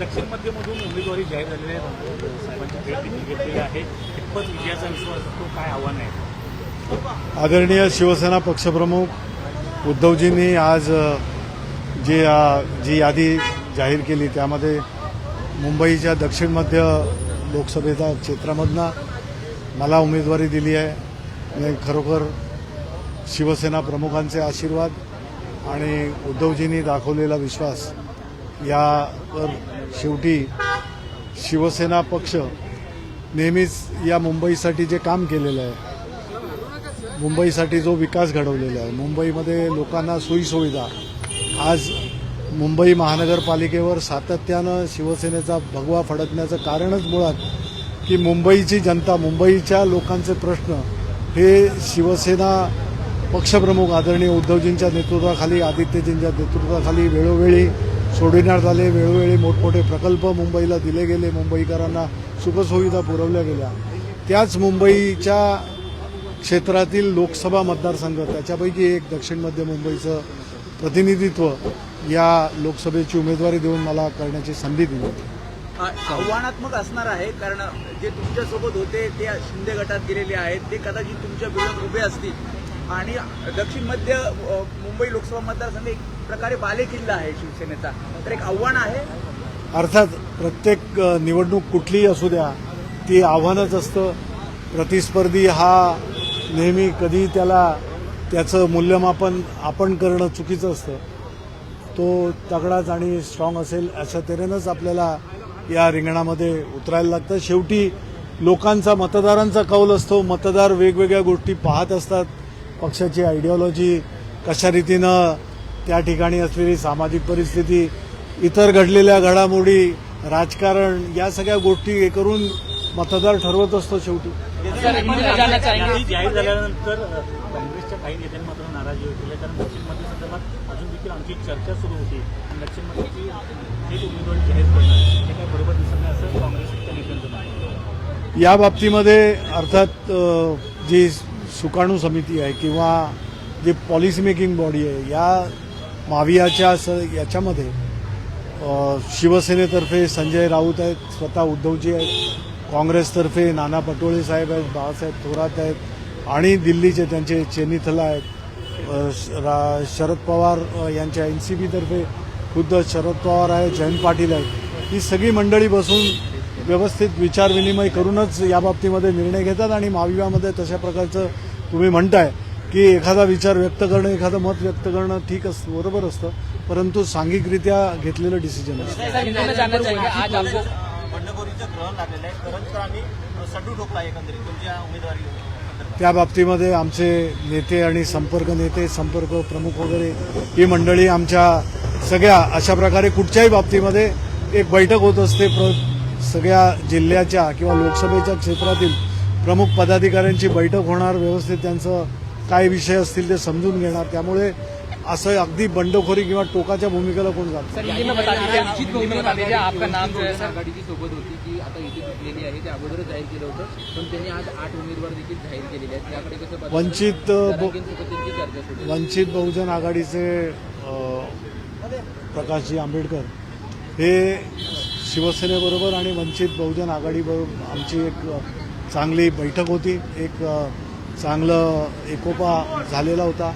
दक्षिण मध्यमधून उमेदवारी जाहीर झालेली आहे. साहेबांची भेट देखील घेतलेली आहे. कितपत विजयाचा विश्वास असतो काय आव्हान आहे? आदरणीय शिवसेना पक्षप्रमुख उद्धवजींनी आज अ, जी जी यादी जाहीर केली त्यामध्ये मुंबईच्या दक्षिण मध्य लोकसभेच्या क्षेत्रामधनं मला उमेदवारी दिली आहे. आणि खरोखर शिवसेना प्रमुखांचे आशीर्वाद आणि उद्धवजींनी दाखवलेला विश्वास यावर शेवटी शिवसेना पक्ष नेहमीच या मुंबईसाठी जे काम केलेलं आहे मुंबईसाठी जो विकास घडवलेला आहे मुंबईमध्ये लोकांना सोयीसुविधा. आज मुंबई महानगरपालिकेवर सातत्यानं शिवसेनेचा भगवा फडकण्याचं कारणच मुळात की मुंबईची जनता मुंबईच्या लोकांचे प्रश्न हे शिवसेना पक्षप्रमुख आदरणीय उद्धवजींच्या नेतृत्वाखाली आदित्यजींच्या नेतृत्वाखाली वेळोवेळी सोडविण्यात आले. वेळोवेळी मोठमोठे प्रकल्प मुंबईला दिले गेले. मुंबईकरांना सुखसुविधा पुरवल्या गेल्या. त्याच मुंबईच्या क्षेत्रातील लोकसभा मतदारसंघ त्याच्यापैकी एक दक्षिण मध्य मुंबईचं प्रतिनिधित्व या लोकसभेची उमेदवारी देऊन मला करण्याची संधी दिली. आव्हानात्मक असणार आहे कारण जे तुमच्यासोबत होते ते शिंदे गटात गेलेले आहेत ते कदाचित तुमच्या विरोधात उभे असतील. आणि दक्षिण मध्य मुंबई लोकसभा मतदारसंघ एक प्रकारे बालेकिल्ला आहे शिवसेनेचा. तर एक आव्हान आहे. अर्थात प्रत्येक निवडणूक कुठलीही असू द्या ती आव्हानच असतं. प्रतिस्पर्धी हा नेहमी कधी त्याला त्याचं मूल्यमापन आपण करणं चुकीचं असतं. तो तगडाच आणि स्ट्रॉंग असेल अशा तऱ्हेनंच आपल्याला या रिंगणामध्ये उतरायला लागतं. शेवटी लोकांचा मतदारांचा कौल असतो. मतदार वेगवेगळ्या गोष्टी पाहत असतात. पक्षाची आयडिओलॉजी कशा रीतीनं त्या ठिकाणी असलेली सामाजिक परिस्थिती इतर घडलेल्या घडामोडी राजकारण या सगळ्या गोष्टी हे करून मतदार ठरवत असतो शेवटी यादी जाहीर झाल्यानंतर अ, काँग्रेसच्या काही नेत्यांनी मात्र नाराजी व्यक्त केली कारण दक्षिण मध्य संदर्भात अजून देखील आमची चर्चा सुरू होती आणि दक्षिण मध्यची थेट उमेदवारी जाहीर करणं हे काय बरोबर दिसत नाही असं काँग्रेसच्या नेत्यांचं म्हणणं आहे. या बाबतीमध्ये अर्थात जी सुकाणू समिती आहे किंवा जी पॉलिसी मेकिंग बॉडी आहे या मावियाच्या स याच्यामध्ये शिवसेनेतर्फे संजय राऊत आहेत स्वतः उद्धवजी आहेत काँग्रेसतर्फे नाना पटोळे साहेब आहेत बाळासाहेब थोरात आहेत आणि दिल्लीचे त्यांचे चेनिथला आहेत. श- रा- शरद पवार यांच्या एन सी बीतर्फे खुद्द शरद पवार आहेत जयंत पाटील आहेत. ही सगळी मंडळी बसून व्यवस्थित विचारविनिमय करूनच या बाबतीमध्ये निर्णय घेतात आणि महाविवामध्ये तशा प्रकारचं तुम्ही म्हणताय. की एखादा विचार व्यक्त करणं एखादं मत व्यक्त करणं ठीक असतं बरोबर असतं. परंतु सांघिकरित्या घेतलेलं डिसिजन असतं. त्या बाबतीमध्ये आमचे नेते आणि संपर्क नेते संपर्क प्रमुख वगैरे ही मंडळी आमच्या सगळ्या अशा प्रकारे कुठच्याही बाबतीमध्ये एक बैठक होत असते. प्र सगळ्या जिल्ह्याच्या किंवा लोकसभेच्या क्षेत्रातील प्रमुख पदाधिकाऱ्यांची बैठक होणार व्यवस्थित त्यांचं काय विषय असतील ते समजून घेणार. त्यामुळे असं अगदी बंडखोरी किंवा टोकाच्या भूमिकेला कोण जात सर हिंदी में बता दीजिए हिंदी में बता दीजिए आपका नाम जो है सर आघाडीची सोबत होती की आता इथे जिंकलेली आहे. ते अगोदरच जाहीर केलं होतं. पण त्यांनी आज आठ उमेदवार देखील जाहीर केलेले आहेत. त्याकडे कसं पाहता? वंचित. वंचित बहुजन आघाडीचे प्रकाशजी आंबेडकर हे शिवसेनेबरोबर आणि वंचित बहुजन आघाडीबरोबर आमची एक चांगली बैठक होती. एक चांगलं एकोपा झालेला होता.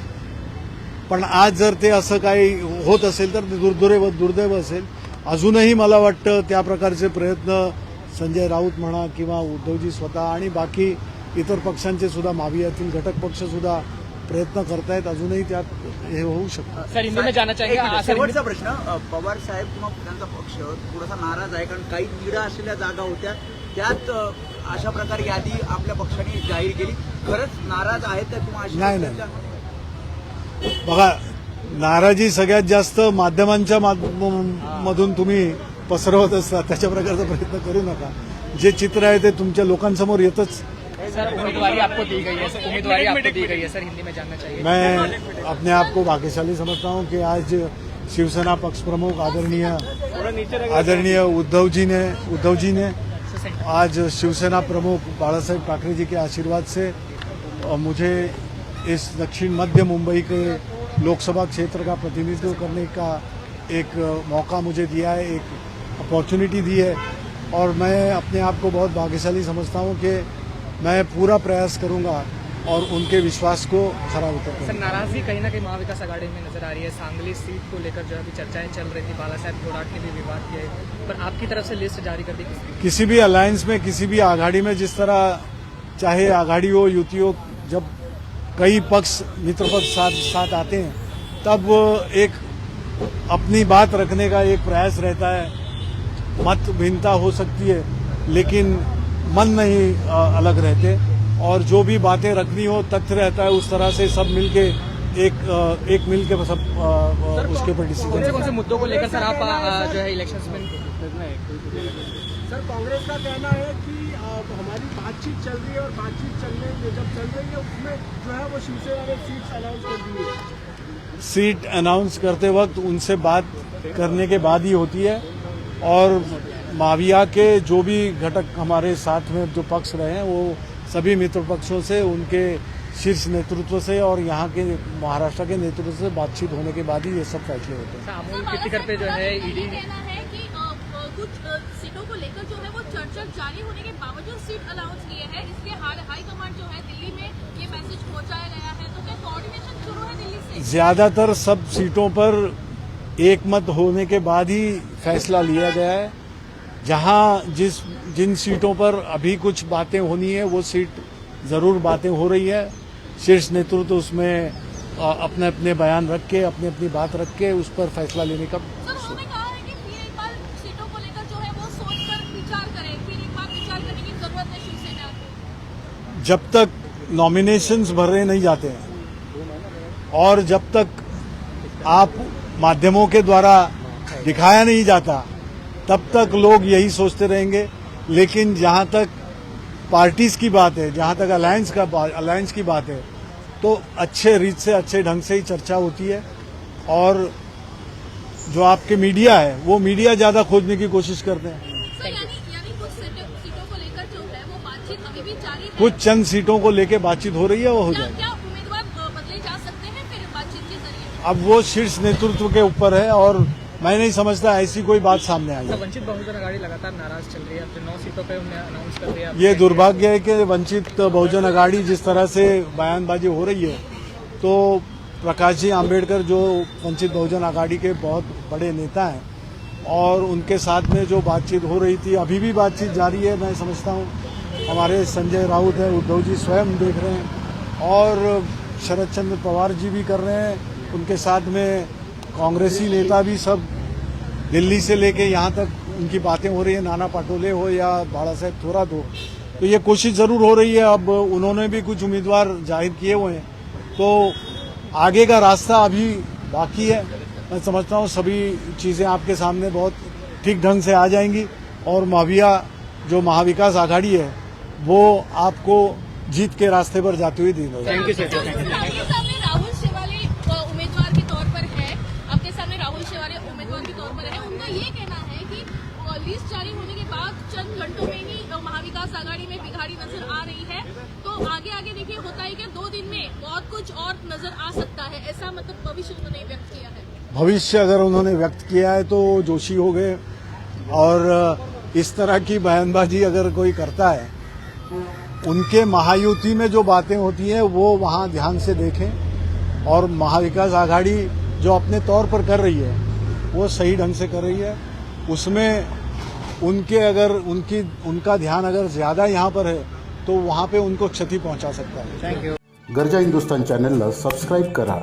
पण आज जर ते असं काही होत असेल तर ते दुर्दैव दुर्दैव असेल. अजूनही मला वाटतं त्या प्रकारचे प्रयत्न संजय राऊत म्हणा किंवा उद्धवजी स्वतः आणि बाकी इतर पक्षांचे सुद्धा मावियातील घटक पक्ष सुद्धा प्रयत्न करतायत. अजूनही त्यात हे होऊ शकतं. सर हिंदी में जानना चाहेंगे एक मिनिट, आज सर हिंदी- शेवटचा प्रश्न पवार साहेब किंवा त्यांचा पक्ष थोडासा नाराज आहे कारण काही निडा असलेल्या जागा होत्या. त्यात अशा प्रकारे यादी आपल्या पक्षाने जाहीर केली. खरंच नाराज आहेत किंवा नाही, नाही. बघा नाराजी सगळ्यात जास्त माध्यमांच्या माध्यम- मधून तुम्ही पसरवत असता. त्याच्या प्रकारचा प्रयत्न करू नका. जे चित्र आहे ते तुमच्या लोकांसमोर येतच. सर उम्मीदवारी आपको दी गई है सर. उम्मीदवारी आपको दी गई है सर. हिंदी में जानना चाहिए। मैं अपने आप को भाग्यशाली समझता हूं कि आज शिवसेना पक्ष प्रमुख आदरणीय आदरणीय उद्धव जी ने उद्धव जी ने आज शिवसेना प्रमुख बाला साहेब ठाकरे जी के आशीर्वाद से मुझे इस दक्षिण मध्य मुंबई के लोकसभा क्षेत्र का प्रतिनिधित्व करने का एक मौका मुझे दिया है, एक अपॉर्चुनिटी दी है। और मैं अपने आप को बहुत भाग्यशाली समझता हूँ कि मैं पूरा प्रयास करूँगा और उनके विश्वास को खरा उतर सर नाराज़गी कहीं ना कहीं महाविकास आघाड़ी में नज़र आ रही है। सांगली सीट को लेकर जो अभी चर्चाएँ चल रही थी बाला साहेब थोराट ने भी विवाद किया है पर आपकी तरफ़ से लिस्ट जारी कर दी किसी भी अलायंस में किसी भी आघाड़ी में जिस तरह चाहे आघाड़ी हो युति हो जब कई पक्ष मित्र पक्ष साथ साथ आते हैं तब एक अपनी बात रखने का एक प्रयास रहता है। मत भिन्नता हो सकती है लेकिन मन नहीं अलग रहते। और जो भी बातें रखनी हो तथ्य रहता है उस तरह से सब मिलके एक एक मिलके सब अ, अ, उसके ऊपर कौन से डिसीज़न कौन से मुद्दों को लेकर सर आप जो है इलेक्शन में? सर कांग्रेस का कहना है कि हमारी बातचीत चल रही है और बातचीत चलने जब चल रही है उसमें जो है वो शिवसेना ने सीट्स अनाउंस कर दी है सीट अनाउंस करते वक्त उनसे बात करने के बाद ही होती है और माविया के जो भी घटक हमारे साथ में जो पक्ष रहे हैं वो सभी मित्र पक्षों से उनके शीर्ष नेतृत्व से और यहाँ के महाराष्ट्र के नेतृत्व से बातचीत होने के बाद ही ये सब फैसले होते हैं। पे जो है ईडी? कहना कि कुछ सीटों को लेकर जो है वो चर्चा जारी होने के बावजूद सीट अनाउंस किए हैं। इसलिए हाई हाई कमांड जो है दिल्ली में ये मैसेज पहुँचाया गया है। तो क्या कोऑर्डिनेशन शुरू है दिल्ली से? ज़्यादातर सब सीटों पर एक मत होने के बाद ही फैसला लिया गया है। जहाँ जिस जिन सीटों पर अभी कुछ बातें होनी है वो सीट ज़रूर बातें हो रही है। शीर्ष नेतृत्व तो उसमें अपने अपने बयान रख के अपनी अपनी बात रख के उस पर फैसला लेने का सर उन्होंने कहा है कि फिर एक बार सीटों को लेकर जो है वो सोचकर विचार करें। फिर एक बार विचार करने की ज़रूरत है शिवसेना जब तक नॉमिनेशंस भरे नहीं जाते हैं और जब तक आप माध्यमों के द्वारा दिखाया नहीं जाता तब तक लोग यही सोचते रहेंगे। लेकिन जहाँ तक पार्टीज़ की बात है जहाँ तक अलायंस का अलायंस की बात है तो अच्छे रीत से अच्छे ढंग से ही चर्चा होती है। और जो आपके मीडिया है वो मीडिया ज़्यादा खोजने की कोशिश करते हैं। कुछ चंद सीटों को लेकर बातचीत है? कुछ चंद सीटों को लेके बातचीत रही है वो हो क्या जाएगी। क्या उम्मीदवार बदले जा सकते फिर बातचीत के ज़रिए? अब वो शीर्ष नेतृत्व के ऊपर है और मैं नहीं समझता ऐसी कोई बात सामने आई है। वंचित बहुजन लगातार नाराज़ चल रही है नौ सीटों पे उन्हें अनाउंस कर दिया ये दुर्भाग्य है कि वंचित बहुजन अघाड़ी जिस तरह से बयानबाजी हो रही है तो प्रकाश जी आम्बेडकर जो वंचित बहुजन आघाड़ी के बहुत बड़े नेता हैं और उनके साथ में जो बातचीत हो रही थी अभी भी बातचीत जारी है मैं समझता हूँ। हमारे संजय राउत है उद्धव जी स्वयं देख रहे हैं और शरद चंद्र पवार जी भी कर रहे हैं उनके साथ में कांग्रेसी नेता भी सब दिल्ली से लेके यहाँ तक उनकी बातें हो रही है, नाना पाटोले हो या बाड़ा साहेब थोरात हो तो ये कोशिश ज़रूर हो रही है। अब उन्होंने भी कुछ उम्मीदवार ज़ाहिर किए हुए हैं। तो आगे का रास्ता अभी बाकी है। मैं समझता हूँ सभी चीज़ें आपके सामने बहुत ठीक ढंग से आ जाएँगी और माविया जो महाविकास आघाड़ी है, वो आपको जीत के रास्ते पर जाते हुए दी थैंक यू सर आपके सामने राहुल शेवाली अ, उम्मीदवार के तौर पर है आपके सामने राहुल शेवाली उम्मीदवार के तौर पर है उनका ये कहना है कि अ, लिस्ट जारी होने के बाद चंद घंटों में ही अ, महाविकास आघाड़ी में बिगाड़ी नज़र आ रही है तो आगे आगे देखिए होता है कि दो दिन में बहुत कुछ और नज़र आ सकता है ऐसा मतलब भविष्य उन्होंने व्यक्त किया है। भविष्य अगर उन्होंने व्यक्त किया है तो जोशी हो गए। और इस तरह की बयानबाजी अगर कोई करता है उनके महायुति में जो बातें होती हैं वो वहाँ ध्यान से देखें। और महाविकास आघाड़ी जो अपने तौर पर कर रही है वो सही ढंग से कर रही है। उसमें उनके अगर उनकी उनका ध्यान अगर ज़्यादा यहाँ पर है तो वहाँ पे उनको क्षति पहुँचा सकता है। थँक यू गरजा हिंदुस्तान चॅनलला सबस्क्राईब करा।